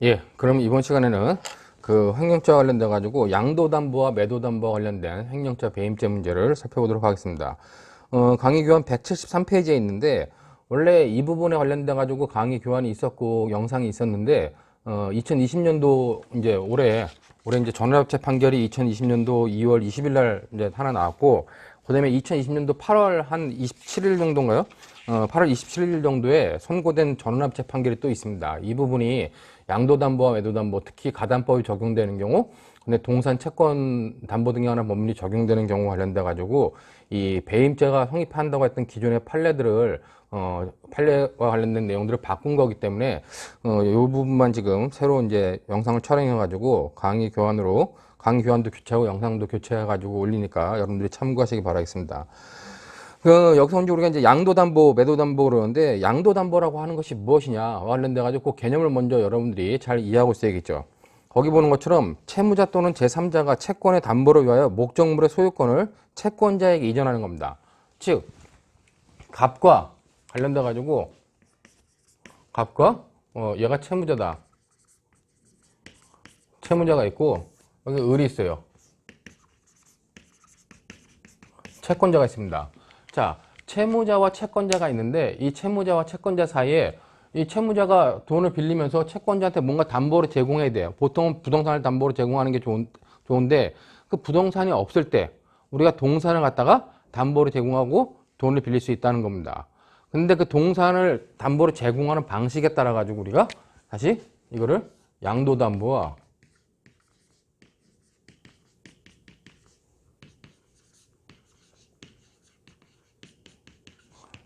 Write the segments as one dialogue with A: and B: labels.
A: 예, 그럼 이번 시간에는 그 횡령죄 관련돼 가지고 양도담보와 매도담보와 관련된 횡령죄 배임죄 문제를 살펴보도록 하겠습니다. 어, 강의 교환 173페이지에 있는데 원래 이 부분에 관련돼 가지고 강의 교환이 있었고 영상이 있었는데 어, 2020년도 이제 올해 올해 이제 전원합체 판결이 2020년도 2월 20일 날 이제 하나 나왔고 그 다음에 2020년도 8월 한 27일 정도인가요? 어, 8월 27일 정도에 선고된 전원합체 판결이 또 있습니다. 이 부분이 양도담보와 매도담보, 특히 가담법이 적용되는 경우, 근데 동산 채권 담보 등에 관한 법률이 적용되는 경우 관련돼 가지고 이 배임죄가 성립한다고 했던 기존의 판례들을 어, 판례와 관련된 내용들을 바꾼 거기 때문에 어, 이 부분만 지금 새로 이제 영상을 촬영해 가지고 강의 교환으로 강의 교환도 교체하고 영상도 교체해 가지고 올리니까 여러분들이 참고하시기 바라겠습니다. 그 여기서 이제 우리가 이제 양도담보, 매도담보 그러는데 양도담보라고 하는 것이 무엇이냐 관련돼 가지고 그 개념을 먼저 여러분들이 잘 이해하고 있어야겠죠. 거기 보는 것처럼 채무자 또는 제3자가 채권의 담보를 위하여 목적물의 소유권을 채권자에게 이전하는 겁니다. 즉 갑과 관련돼 가지고 갑과 어, 얘가 채무자다. 채무자가 있고 여기 을이 있어요. 채권자가 있습니다. 자, 채무자와 채권자가 있는데 이 채무자와 채권자 사이에 이 채무자가 돈을 빌리면서 채권자한테 뭔가 담보를 제공해야 돼요. 보통은 부동산을 담보로 제공하는 게 좋은, 좋은데 그 부동산이 없을 때 우리가 동산을 갖다가 담보로 제공하고 돈을 빌릴 수 있다는 겁니다. 근데 그 동산을 담보로 제공하는 방식에 따라 가지고 우리가 다시 이거를 양도담보와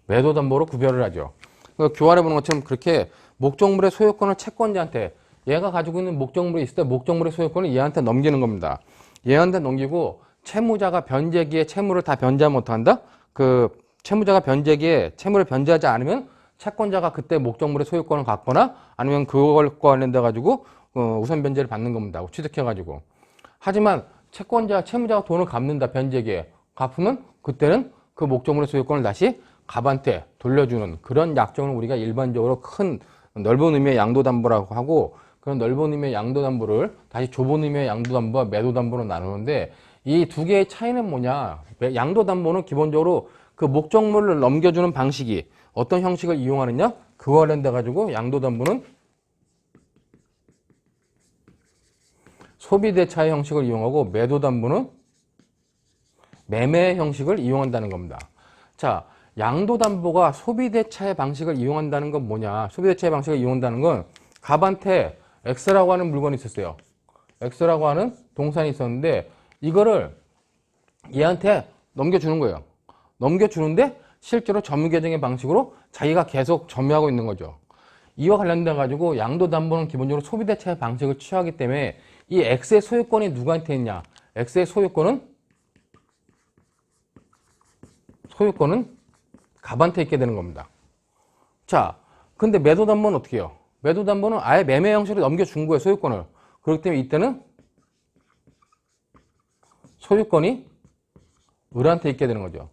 A: 매도 담보로 구별을 하죠. 그러니까 교환해 보는 것처럼 그렇게 목적물의 소유권을 채권자한테 얘가 가지고 있는 목적물이 있을 때 목적물의 소유권을 얘한테 넘기는 겁니다. 얘한테 넘기고 채무자가 변제기에 채무를 다 변제하면 어떡한다? 그 채무자가 변제기에 채무를 변제하지 않으면 채권자가 그때 목적물의 소유권을 갖거나 아니면 그걸 관련돼 가지고 어, 우선 변제를 받는 겁니다. 취득해 가지고. 하지만 채권자, 채무자가 돈을 갚는다 변제기에 갚으면 그때는 그 목적물의 소유권을 다시 갑한테 돌려주는 그런 약정을 우리가 일반적으로 큰 넓은 의미의 양도담보라고 하고 그런 넓은 의미의 양도담보를 다시 좁은 의미의 양도담보와 매도담보로 나누는데 이 두 개의 차이는 뭐냐? 양도담보는 기본적으로 그 목적물을 넘겨주는 방식이 어떤 형식을 이용하느냐? 그거 관련돼 가지고 양도담보는 소비대차의 형식을 이용하고 매도담보는 매매 형식을 이용한다는 겁니다. 자, 양도담보가 소비대차의 방식을 이용한다는 건 뭐냐? 소비대차의 방식을 이용한다는 건 갑한테 X라고 하는 물건이 있었어요. X라고 하는 동산이 있었는데 이거를 얘한테 넘겨주는 거예요. 넘겨주는데 실제로 점유계정의 방식으로 자기가 계속 점유하고 있는 거죠. 이와 관련돼 가지고 양도담보는 기본적으로 소비대차의 방식을 취하기 때문에 이 X의 소유권이 누구한테 있냐? X의 소유권은 소유권은 갑한테 있게 되는 겁니다. 자, 근데 매도 담보는 어떻게 해요? 매도 담보는 아예 매매 형식으로 넘겨준 거예요, 소유권을. 그렇기 때문에 이때는 소유권이 을한테 있게 되는 거죠.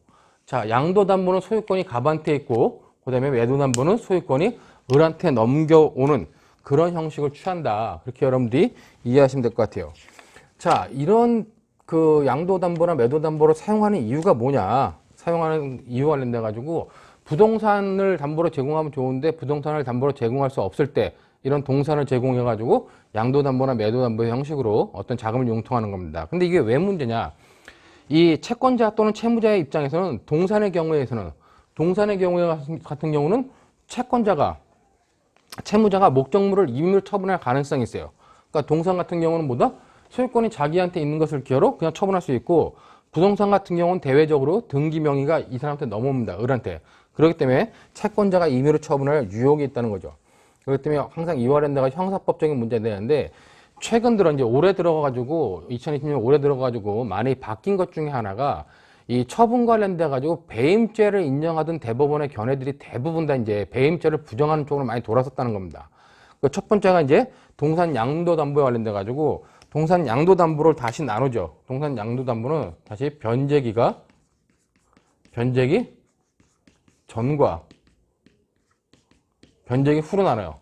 A: 자, 양도 담보는 소유권이 갑한테 있고, 그 다음에 매도 담보는 소유권이 을한테 넘겨오는 그런 형식을 취한다. 그렇게 여러분들이 이해하시면 될 것 같아요. 자, 이런 그 양도 담보나 매도 담보를 사용하는 이유가 뭐냐? 사용하는 이유 관련돼 가지고 부동산을 담보로 제공하면 좋은데 부동산을 담보로 제공할 수 없을 때 이런 동산을 제공해 가지고 양도 담보나 매도 담보 형식으로 어떤 자금을 융통하는 겁니다. 근데 이게 왜 문제냐? 이 채권자 또는 채무자의 입장에서는 동산의 경우에서는 동산의 경우에 같은 경우는 채권자가 채무자가 목적물을 임의로 처분할 가능성이 있어요. 그러니까 동산 같은 경우는 뭐다? 소유권이 자기한테 있는 것을 기여로 그냥 처분할 수 있고 부동산 같은 경우는 대외적으로 등기 명의가 이 사람한테 넘어옵니다. 을한테. 그렇기 때문에 채권자가 임의로 처분할 유혹이 있다는 거죠. 그렇기 때문에 항상 이와랜드가 형사법적인 문제가 되는데 최근 들어 이제 올해 들어가가지고 2020년 올해 들어가지고 많이 바뀐 것 중에 하나가 이 처분 관련돼 가지고 배임죄를 인정하던 대법원의 견해들이 대부분 다 이제 배임죄를 부정하는 쪽으로 많이 돌아섰다는 겁니다. 그 첫 번째가 이제 동산 양도 담보에 관련돼 가지고 동산 양도담보를 다시 나누죠. 동산 양도담보는 다시 변제기가 변제기 전과 변제기 후로 나눠요.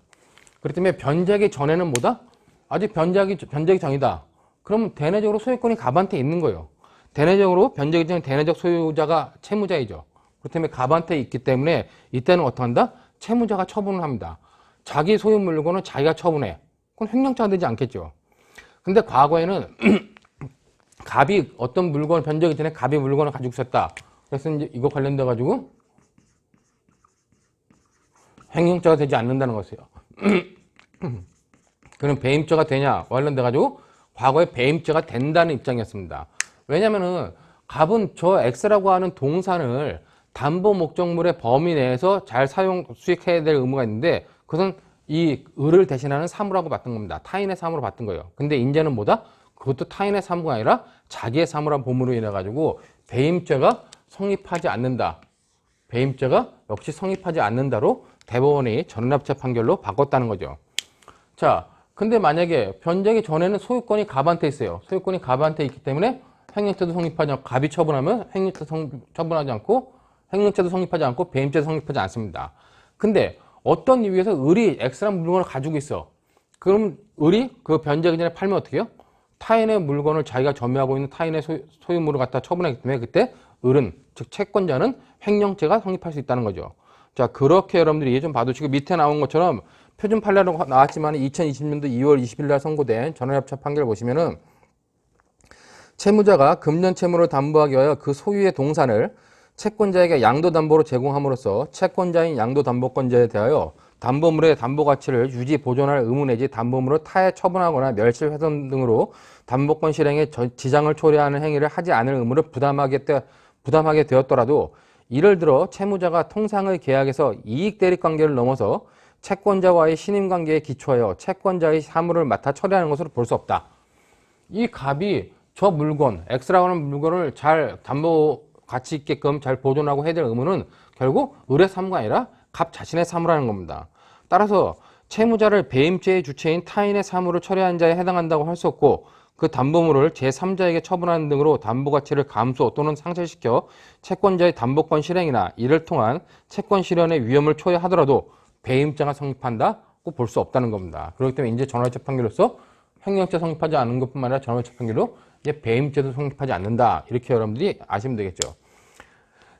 A: 그렇기 때문에 변제하기 전에는 뭐다? 아직 변제하기, 변제하기 전이다. 그럼 대내적으로 소유권이 갑한테 있는 거예요. 대내적으로 변제하기 전에 대내적 소유자가 채무자이죠. 그렇기 때문에 갑한테 있기 때문에 이때는 어떻게 한다? 채무자가 처분을 합니다. 자기 소유 물건은 자기가 처분해. 그건 횡령자가 되지 않겠죠. 근데 과거에는 갑이 어떤 물건을 변제하기 전에 갑이 물건을 가지고 있었다. 그래서 이제 이거 관련돼 가지고 횡령자가 되지 않는다는 것이에요. 그럼 배임죄가 되냐 관련돼 가지고 과거에 배임죄가 된다는 입장이었습니다. 왜냐면은 갑은 저 X라고 하는 동산을 담보 목적물의 범위 내에서 잘 사용 수익해야 될 의무가 있는데 그것은 이 을을 대신하는 사무라고 봤던 겁니다. 타인의 사무로 봤던 거예요. 근데 인제는 뭐다? 그것도 타인의 사무가 아니라 자기의 사무란 보물로 인해 가지고 배임죄가 성립하지 않는다. 배임죄가 역시 성립하지 않는다로 대법원이 전납체 판결로 바꿨다는 거죠. 자, 근데 만약에 변제기 전에는 소유권이 갑한테 있어요. 소유권이 갑한테 있기 때문에 횡령죄도 성립하지 않고 갑이 처분하면 횡령죄 성, 처분하지 않고 횡령죄도 성립하지 않고 배임죄도 성립하지 않습니다. 근데 어떤 이유에서 을이 X라는 물건을 가지고 있어. 그럼 을이 그 변제기 전에 팔면 어떻게 해요? 타인의 물건을 자기가 점유하고 있는 타인의 소유, 소유 물을 갖다 처분하기 때문에 그때 을은 즉 채권자는 횡령죄가 성립할 수 있다는 거죠. 자 그렇게 여러분들이 좀 봐두시고 밑에 나온 것처럼 표준 판례로 나왔지만 2020년도 2월 20일 날 선고된 전원협차 판결 보시면은 채무자가 금전 채무를 담보하기 위하여 그 소유의 동산을 채권자에게 양도담보로 제공함으로써 채권자인 양도담보권자에 대하여 담보물의 담보 가치를 유지 보존할 의무 내지 담보물을 타에 처분하거나 멸실 훼손 등으로 담보권 실행에 저- 지장을 초래하는 행위를 하지 않을 의무를 부담하게, 되, 부담하게 되었더라도 이를 들어 채무자가 통상의 계약에서 이익 대립 관계를 넘어서 채권자와의 신임 관계에 기초하여 채권자의 사무를 맡아 처리하는 것으로 볼 수 없다. 이 갑이 저 물건, X라고 하는 물건을 잘 담보 가치 있게끔 잘 보존하고 해야 될 의무는 결국 을의 사무가 아니라 갑 자신의 사무라는 겁니다. 따라서 채무자를 배임죄의 주체인 타인의 사무를 처리한 자에 해당한다고 할 수 없고 그 담보물을 제3자에게 처분하는 등으로 담보 가치를 감소 또는 상실시켜 채권자의 담보권 실행이나 이를 통한 채권 실현의 위험을 초래하더라도 배임죄가 성립한다고 볼 수 없다는 겁니다. 그렇기 때문에 이제 전화적 판결로서 횡령죄 성립하지 않은 것뿐만 아니라 전화적 판결로 배임죄도 성립하지 않는다. 이렇게 여러분들이 아시면 되겠죠.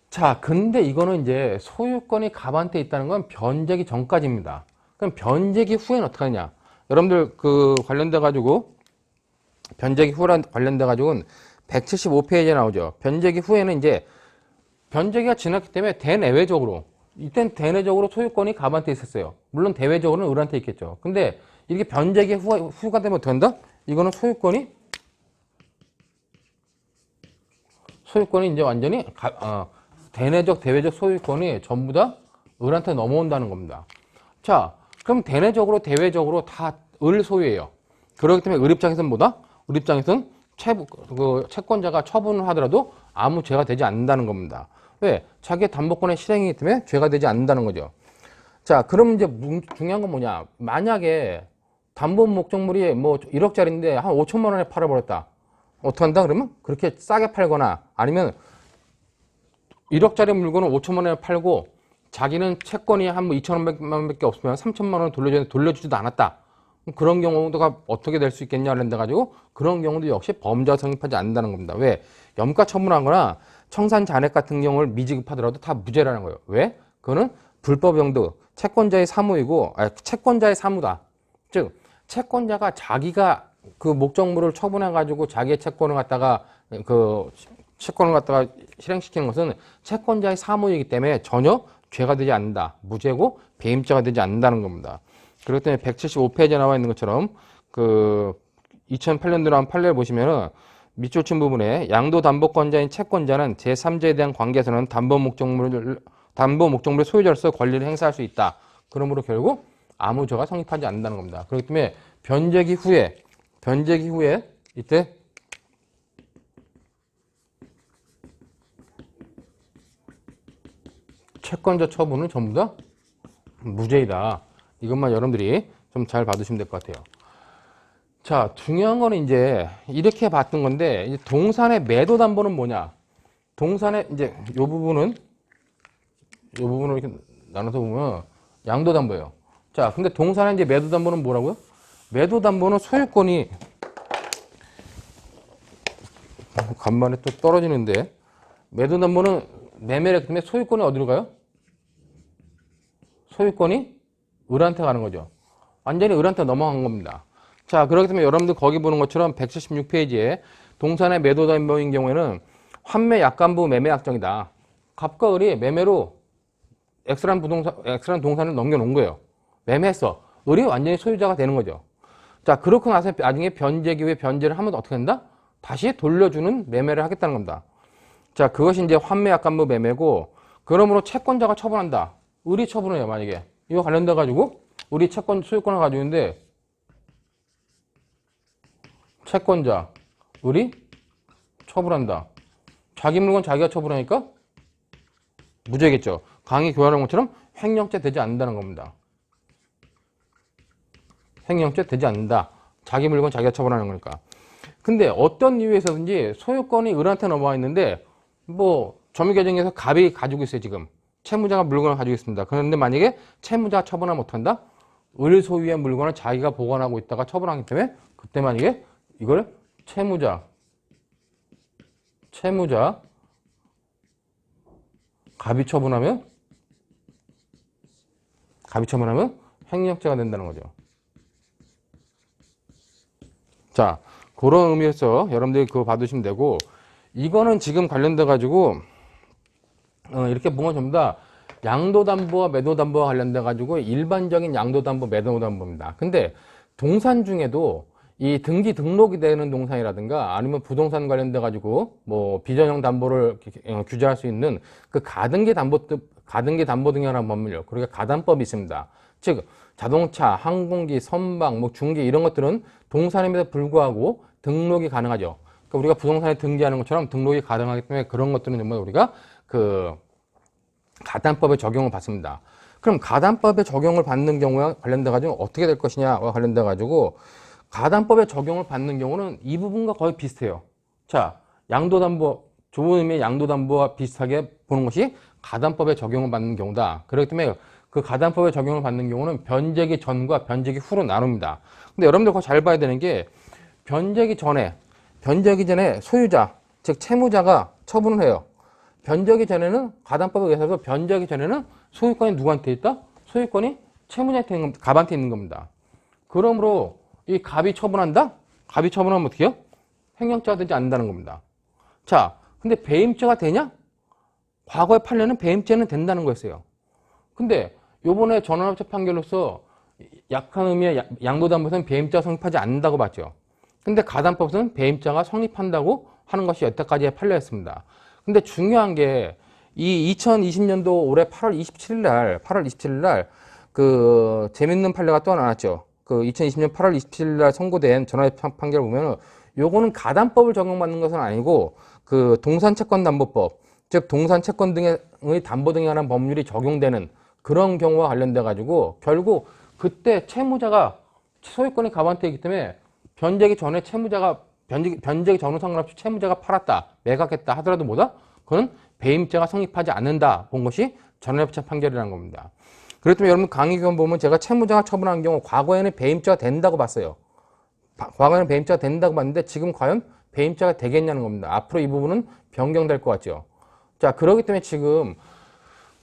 A: 자, 근데 이거는 이제 소유권이 갑한테 있다는 건 변제기 전까지입니다. 그럼 변제기 후에는 어떻게 하냐? 여러분들 그 관련돼 가지고 변제기 후랑 관련돼 가지고는 175페이지에 나오죠. 변제기 후에는 이제 변제기가 지났기 때문에 대내외적으로 이땐 대내적으로 소유권이 갑한테 있었어요. 물론 대외적으로는 을한테 있겠죠. 근데 이렇게 변제기 후가, 후가 되면 된다? 이거는 소유권이 소유권이 이제 완전히 가- 어, 대내적 대외적 소유권이 전부 다 을한테 넘어온다는 겁니다. 자, 그럼 대내적으로 대외적으로 다 을 소유예요. 그렇기 때문에 을 입장에서는 뭐다? 을 입장에서는 채, 그 채권자가 처분을 하더라도 아무 죄가 되지 않는다는 겁니다. 왜? 자기의 담보권의 실행이기 때문에 죄가 되지 않는다는 거죠. 자, 그럼 이제 문- 중요한 건 뭐냐? 만약에 담보 목적물이 뭐 1억짜리인데 한 5천만 원에 팔아버렸다. 어떻게 한다? 그러면 그렇게 싸게 팔거나 아니면 1억짜리 물건을 5천만 원에 팔고 자기는 채권이 한 2천만 원밖에 없으면 3천만 원을 돌려주는데 돌려주지도 않았다. 그런 경우가 어떻게 될 수 있겠냐 그런데 가지고 그런 경우도 역시 범죄가 성립하지 않는다는 겁니다. 왜? 염가 처분하거나 청산 잔액 같은 경우를 미지급하더라도 다 무죄라는 거예요. 왜? 그거는 불법 용도 채권자의 사무이고 아니, 채권자의 사무다. 즉 채권자가 자기가 그 목적물을 처분해 가지고 자기의 채권을 갖다가 그 채권을 갖다가 실행시키는 것은 채권자의 사무이기 때문에 전혀 죄가 되지 않는다. 무죄고 배임죄가 되지 않는다는 겁니다. 그렇기 때문에 175페이지에 나와 있는 것처럼 그 2008년도 나온 판례를 보시면은 밑줄 친 부분에 양도 담보권자인 채권자는 제3자에 대한 관계에서는 담보 목적물을 담보 목적물의 소유자로서 권리를 행사할 수 있다. 그러므로 결국 아무 죄가 성립하지 않는다는 겁니다. 그렇기 때문에 변제기 후에 변제기 후에 이때 채권자 처분은 전부 다 무죄이다. 이것만 여러분들이 좀 잘 봐두시면 될 것 같아요. 자, 중요한 거는 이제 이렇게 봤던 건데, 동산의 매도 담보는 뭐냐? 동산의 이제 요 부분은 요 부분을 이렇게 나눠서 보면 양도 담보예요. 자, 근데 동산의 이제 매도 담보는 뭐라고요? 매도 담보는 소유권이 간만에 또 떨어지는데 매도 담보는 매매를 했기 때문에 소유권이 어디로 가요? 소유권이 을한테 가는 거죠. 완전히 을한테 넘어간 겁니다. 자, 그렇기 때문에 여러분들 거기 보는 것처럼 176페이지에 동산의 매도 담보인 경우에는 환매 약관부 매매 약정이다. 갑과 을이 매매로 X라는 부동산, X라는 동산을 넘겨놓은 거예요. 매매했어. 을이 완전히 소유자가 되는 거죠. 자, 그렇고 나서 나중에 변제 기 후에 변제를 하면 어떻게 된다? 다시 돌려주는 매매를 하겠다는 겁니다. 자, 그것이 이제 환매 약관부 매매고, 그러므로 채권자가 처분한다. 을이 처분해요, 만약에. 이거 관련돼 가지고, 우리 채권, 소유권을 가지고 있는데, 채권자, 을이 처분한다. 자기 물건 자기가 처분하니까 무죄겠죠. 강의 교환한 것처럼 횡령죄 되지 않는다는 겁니다. 횡령죄 되지 않는다. 자기 물건 자기가 처분하는 거니까. 근데 어떤 이유에서든지 소유권이 을한테 넘어와 있는데 뭐 점유 계정에서 갑이 가지고 있어요 지금. 채무자가 물건을 가지고 있습니다. 그런데 만약에 채무자가 처분하면 어떡한다? 을 소유의 물건을 자기가 보관하고 있다가 처분하기 때문에 그때 만약에 이걸 채무자 채무자 갑이 처분하면 갑이 처분하면 횡령죄가 된다는 거죠. 자, 그런 의미에서 여러분들이 그거 받으시면 되고 이거는 지금 관련돼 가지고 어, 이렇게 보면 전부 다 양도담보와 매도담보와 관련돼 가지고 일반적인 양도담보, 매도담보입니다. 근데 동산 중에도 이 등기 등록이 되는 동산이라든가 아니면 부동산 관련돼 가지고 뭐 비전형 담보를 어, 규제할 수 있는 그 가등기 담보 가등기 담보 등이라는 법률 그러니까 가담법이 있습니다. 즉 자동차, 항공기, 선박, 뭐 중개 이런 것들은 동산임에도 불구하고 등록이 가능하죠. 그러니까 우리가 부동산에 등기하는 것처럼 등록이 가능하기 때문에 그런 것들은 정말 우리가 그 가담법의 적용을 받습니다. 그럼 가담법의 적용을 받는 경우와 관련돼 가지고 어떻게 될 것이냐와 관련돼 가지고 가담법의 적용을 받는 경우는 이 부분과 거의 비슷해요. 자, 양도담보, 좋은 의미의 양도담보와 비슷하게 보는 것이 가담법의 적용을 받는 경우다. 그렇기 때문에 그 가담법의 적용을 받는 경우는 변제기 전과 변제기 후로 나눕니다. 근데 여러분들 그거 잘 봐야 되는 게 변제기 전에, 변제기 전에 소유자, 즉 채무자가 처분을 해요. 변제기 전에는 가담법에 의해서 변제기 전에는 소유권이 누구한테 있다? 소유권이 채무자한테 있는 겁니다. 갑한테 있는 겁니다. 그러므로 이 갑이 처분한다? 갑이 처분하면 어떻게 해요? 횡령죄가 되지 않는다는 겁니다. 자, 근데 배임죄가 되냐? 과거에 판례는 배임죄는 된다는 거였어요. 근데 요번에 전원합체 판결로서 약한 의미의 야- 양도담보에서는 배임죄가 성립하지 않는다고 봤죠. 근데 가담법에서는 배임죄가 성립한다고 하는 것이 여태까지의 판례였습니다. 근데 중요한 게 이 2020년도 올해 8월 27일 날, 8월 27일 날, 그, 재밌는 판례가 또 나왔죠. 그 2020년 8월 27일 날 선고된 전화협 판결을 보면은 요거는 가담법을 적용받는 것은 아니고 그 동산채권담보법, 즉 동산채권 등의 담보 등에 관한 법률이 적용되는 그런 경우와 관련돼 가지고 결국 그때 채무자가 소유권이 갑한테 있기 때문에 변제기 전에 채무자가 변제기, 변제기 전후 상관없이 채무자가 팔았다, 매각했다 하더라도 뭐다? 그건 배임죄가 성립하지 않는다 본 것이 전원협차 판결이라는 겁니다. 때문에 여러분 강의 기관 보면 제가 채무자가 처분한 경우 과거에는 배임죄가 된다고 봤어요. 바- 과거에는 배임죄가 된다고 봤는데 지금 과연 배임죄가 되겠냐는 겁니다. 앞으로 이 부분은 변경될 것 같죠. 자, 그렇기 때문에 지금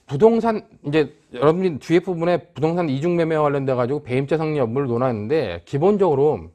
A: 부동산 이제 여러분이 뒤에 부분에 부동산 이중 매매와 관련돼 가지고 배임죄 성립 여부를 논하는데 기본적으로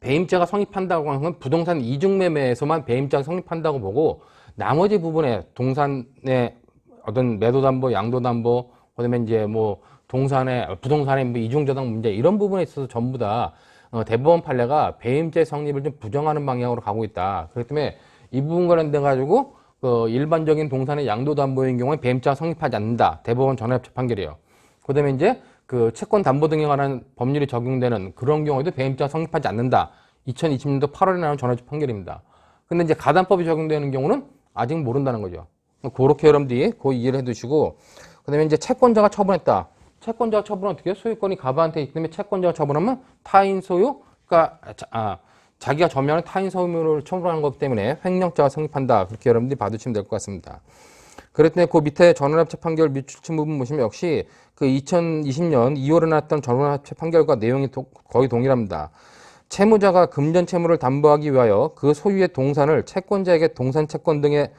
A: 배임죄가 성립한다고 하는 건 부동산 이중 매매에서만 배임죄가 성립한다고 보고 나머지 부분에 동산의 어떤 매도담보, 양도담보, 그다음에 이제 뭐 동산의 부동산의 뭐 이중저당 문제 이런 부분에 있어서 전부 다 어, 대법원 판례가 배임죄 성립을 좀 부정하는 방향으로 가고 있다. 그렇기 때문에 이 부분 관련돼 가지고 그 일반적인 동산의 양도 담보인 경우에 배임죄가 성립하지 않는다. 대법원 전화협체 판결이에요. 그다음에 이제 그 채권 담보 등에 관한 법률이 적용되는 그런 경우에도 배임죄가 성립하지 않는다. 2020년도 8월에 나온 전화협체 판결입니다. 근데 이제 가담법이 적용되는 경우는 아직 모른다는 거죠. 그렇게 여러분들이 그 이해를 해두시고 그다음에 이제 채권자가 처분했다. 채권자가 처분은 어떻게 해요? 소유권이 가바한테 있기 때문에 채권자가 처분하면 타인 소유, 그러니까 자, 아, 자기가 점유하는 타인 소유물을 처분하는 거기 때문에 횡령죄가 성립한다. 그렇게 여러분들이 봐두시면 될 것 같습니다. 그랬더니 그 밑에 전원합체 판결 밑줄친 부분 보시면 역시 그 2020년 2월에 나왔던 전원합체 판결과 내용이 도- 거의 동일합니다. 채무자가 금전 채무를 담보하기 위하여 그 소유의 동산을 채권자에게 동산 채권 등의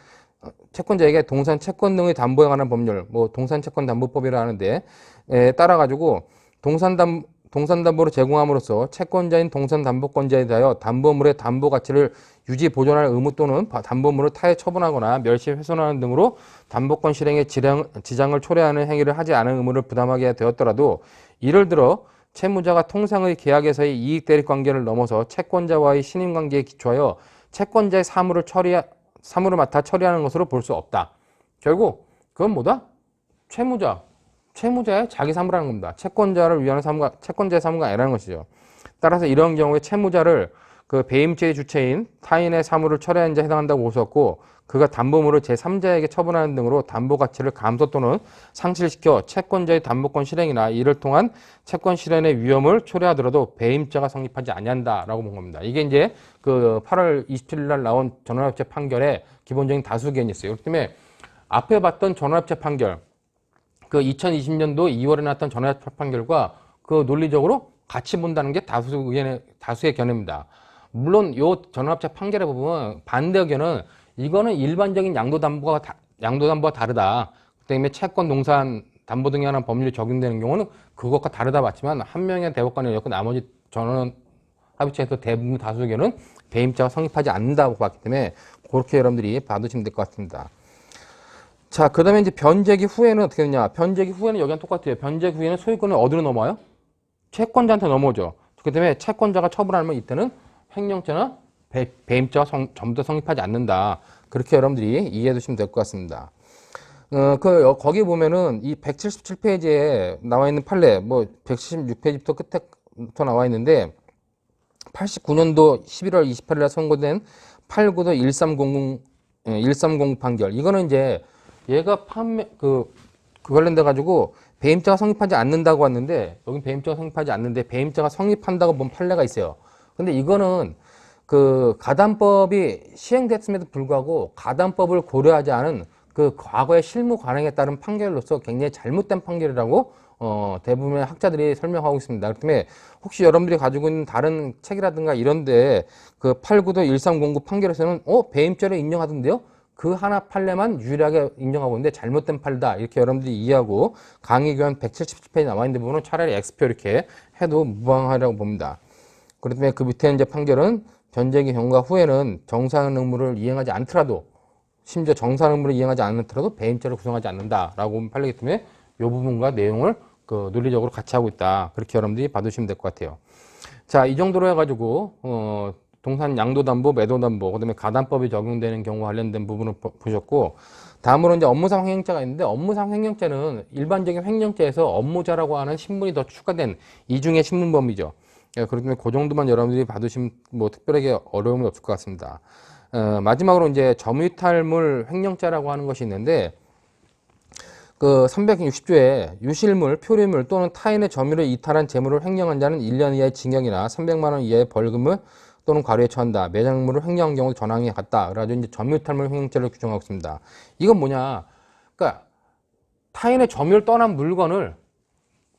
A: 어, 채권자에게 동산 채권 등의 담보에 관한 법률, 뭐 동산 채권 담보법이라 하는데 에 따라 가지고 동산 담 동산 담보를 제공함으로써 채권자인 동산 담보권자에 대하여 담보물의 담보 가치를 유지 보존할 의무 또는 바- 담보물을 타해 처분하거나 멸시 훼손하는 등으로 담보권 실행에 지장, 지장을 초래하는 행위를 하지 않은 의무를 부담하게 되었더라도 이를 들어 채무자가 통상의 계약에서의 이익 대립 관계를 넘어서 채권자와의 신임 관계에 기초하여 채권자의 사무를 처리 사무를 맡아 처리하는 것으로 볼 수 없다. 결국 그건 뭐다? 채무자, 채무자의 자기 사무라는 겁니다. 채권자를 위한 사무가 채권자의 사무가 아니라는 것이죠. 따라서 이런 경우에 채무자를 그 배임죄의 주체인 타인의 사무를 처리한 자 해당한다고 없고 그가 담보물을 제3자에게 처분하는 등으로 담보 가치를 감소 또는 상실시켜 채권자의 담보권 실행이나 이를 통한 채권 실현의 위험을 초래하더라도 배임죄가 성립하지 아니한다라고 본 겁니다. 이게 이제 그 8월 27일 날 나온 전원합체 판결의 기본적인 다수견이 있어요. 그렇기 때문에 앞에 봤던 전원합체 판결 그 2020년도 2월에 나왔던 전화협 판결과 그 논리적으로 같이 본다는 게 다수 의견의 다수의 견해입니다. 물론 요 전화합체 판결에 보면 반대 의견은 이거는 일반적인 양도담보가 다- 양도담보와 다르다. 그 다음에 채권, 농산, 담보 등에 관한 법률이 적용되는 경우는 그것과 다르다 봤지만 한 명의 대법관이 였고 나머지 전원 합의체에서 대부분 다수 의견은 배임자가 성립하지 않는다고 봤기 때문에 그렇게 여러분들이 봐두시면 될 것 같습니다. 자, 그 다음에 이제 변제기 후에는 어떻게 되냐. 변제기 후에는 여기랑 똑같아요. 변제기 후에는 소유권은 어디로 넘어요? 채권자한테 넘어오죠. 그렇기 때문에 채권자가 처분하면 이때는 횡령죄나 배, 배임죄가 성- 전부 다 성립하지 않는다. 그렇게 여러분들이 이해해 두시면 될 것 같습니다. 어, 그, 여- 거기 보면은 이 177페이지에 나와 있는 판례, 뭐, 176페이지부터 끝에부터 나와 있는데, 89년도 11월 28일 날 선고된 89도 1300, 예, 1309 판결. 이거는 이제 얘가 판매, 그, 그 관련돼 가지고 배임자가 성립하지 않는다고 왔는데, 여기 배임자가 성립하지 않는데, 배임자가 성립한다고 본 판례가 있어요. 근데 이거는 그 가담법이 시행됐음에도 불구하고 가담법을 고려하지 않은 그 과거의 실무 관행에 따른 판결로서 굉장히 잘못된 판결이라고 어, 대부분의 학자들이 설명하고 있습니다. 그렇기 때문에 혹시 여러분들이 가지고 있는 다른 책이라든가 이런데 그 89도 1309 판결에서는 어 배임죄를 인정하던데요? 그 하나 판례만 유일하게 인정하고 있는데 잘못된 판례다 이렇게 여러분들이 이해하고 강의 교환 177페이지 나와 있는 부분은 차라리 X표 이렇게 해도 무방하라고 봅니다. 그렇기 때문에 그 밑에 이제 판결은 변제기 경과 후에는 정상 의무를 이행하지 않더라도 심지어 정상 의무를 이행하지 않더라도 배임죄를 구성하지 않는다라고 판례이기 때문에 이 부분과 내용을 그 논리적으로 같이 하고 있다. 그렇게 여러분들이 봐두시면 될 것 같아요. 자, 이 정도로 해가지고 어, 동산 양도담보, 매도담보, 그다음에 가담법이 적용되는 경우 관련된 부분을 보- 보셨고 다음으로 이제 업무상 횡령죄가 있는데 업무상 횡령죄는 일반적인 횡령죄에서 업무자라고 하는 신분이 더 추가된 이중의 신분범이죠. 예, 그렇기 때문에 그 정도만 여러분들이 받으시면 뭐 특별하게 어려움이 없을 것 같습니다. 어, 마지막으로 이제 점유탈물 횡령죄라고 하는 것이 있는데 그 360조에 유실물, 표류물 또는 타인의 점유를 이탈한 재물을 횡령한 자는 1년 이하의 징역이나 300만 원 이하의 벌금을 또는 과료에 처한다. 매장물을 횡령한 경우 전항이 같다. 그래가지고 이제 점유탈물 횡령죄를 규정하고 있습니다. 이건 뭐냐? 그러니까 타인의 점유를 떠난 물건을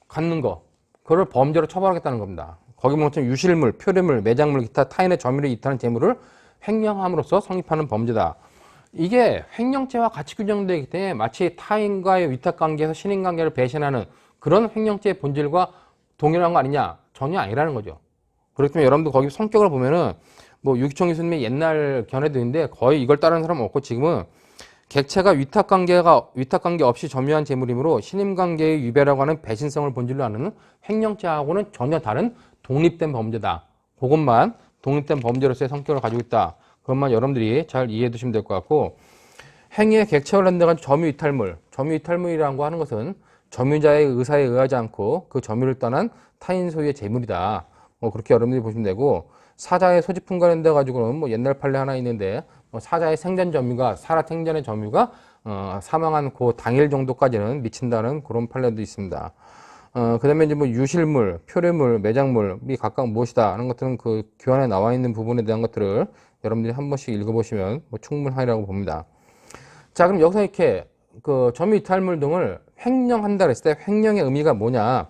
A: 갖는 거, 그걸 범죄로 처벌하겠다는 겁니다. 거기 보면 유실물, 표류물, 매장물, 기타 타인의 점유를 이탈한 재물을 횡령함으로써 성립하는 범죄다. 이게 횡령죄와 같이 규정되기 때문에 마치 타인과의 위탁관계에서 신인관계를 배신하는 그런 횡령죄의 본질과 동일한 거 아니냐? 전혀 아니라는 거죠. 때문에 여러분들 거기 성격을 보면은 뭐 유기총 교수님의 옛날 견해도 있는데 거의 이걸 따르는 사람은 없고 지금은 객체가 위탁관계가 위탁관계 없이 점유한 재물이므로 신임관계의 위배라고 하는 배신성을 본질로 하는 횡령죄하고는 전혀 다른 독립된 범죄다. 그것만 독립된 범죄로서의 성격을 가지고 있다. 그것만 여러분들이 잘 이해해 두시면 될 것 같고 행위의 객체 관련된 점유 이탈물, 점유 이탈물이라고 하는 것은 점유자의 의사에 의하지 않고 그 점유를 떠난 타인 소유의 재물이다. 뭐 그렇게 여러분들이 보시면 되고 사자의 소지품 관련돼 가지고는 뭐 옛날 판례 하나 있는데 뭐 사자의 생전 점유가 살아 생전의 점유가 어, 사망한 그 당일 정도까지는 미친다는 그런 판례도 있습니다. 어, 그 다음에 이제 뭐 유실물, 표류물, 매장물이 각각 무엇이다 하는 것들은 그 교환에 나와 있는 부분에 대한 것들을 여러분들이 한 번씩 읽어보시면 뭐 충분하리라고 봅니다. 자, 그럼 여기서 이렇게 그 점유 이탈물 등을 횡령한다 그랬을 때 횡령의 의미가 뭐냐?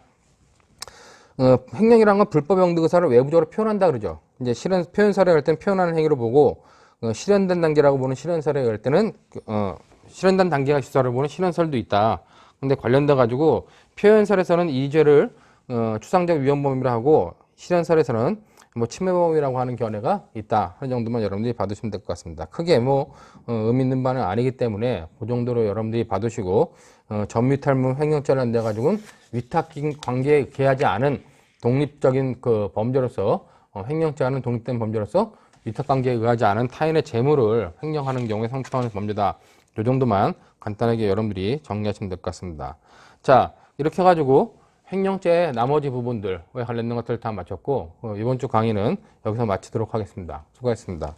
A: 어, 횡령이라는 건 불법 영득 의사를 외부적으로 표현한다 그러죠. 이제 실현 표현 사례가 할 때는 표현하는 행위로 보고 어, 실현된 단계라고 보는 실현 사례가 할 때는 그, 어, 실현된 단계가 시사를 보는 실현설도 있다. 근데 관련돼 가지고 표현설에서는 이 죄를 어, 추상적 위헌범이라 하고 실현설에서는 뭐 침해범이라고 하는 견해가 있다 하는 정도만 여러분들이 봐두시면 될 것 같습니다. 크게 뭐 어, 의미 있는 바는 아니기 때문에 그 정도로 여러분들이 봐두시고 어, 전위탈물 횡령죄를 내 가지고는 위탁 관계에 기하지 않은 독립적인 그 범죄로서 어, 횡령죄하는 독립된 범죄로서 위탁 관계에 의하지 않은 타인의 재물을 횡령하는 경우에 상처하는 범죄다. 이 정도만 간단하게 여러분들이 정리하시면 될 것 같습니다. 자 이렇게 해가지고 횡령죄의 나머지 부분들에 관련된 것들을 다 마쳤고 어, 이번 주 강의는 여기서 마치도록 하겠습니다. 수고하셨습니다.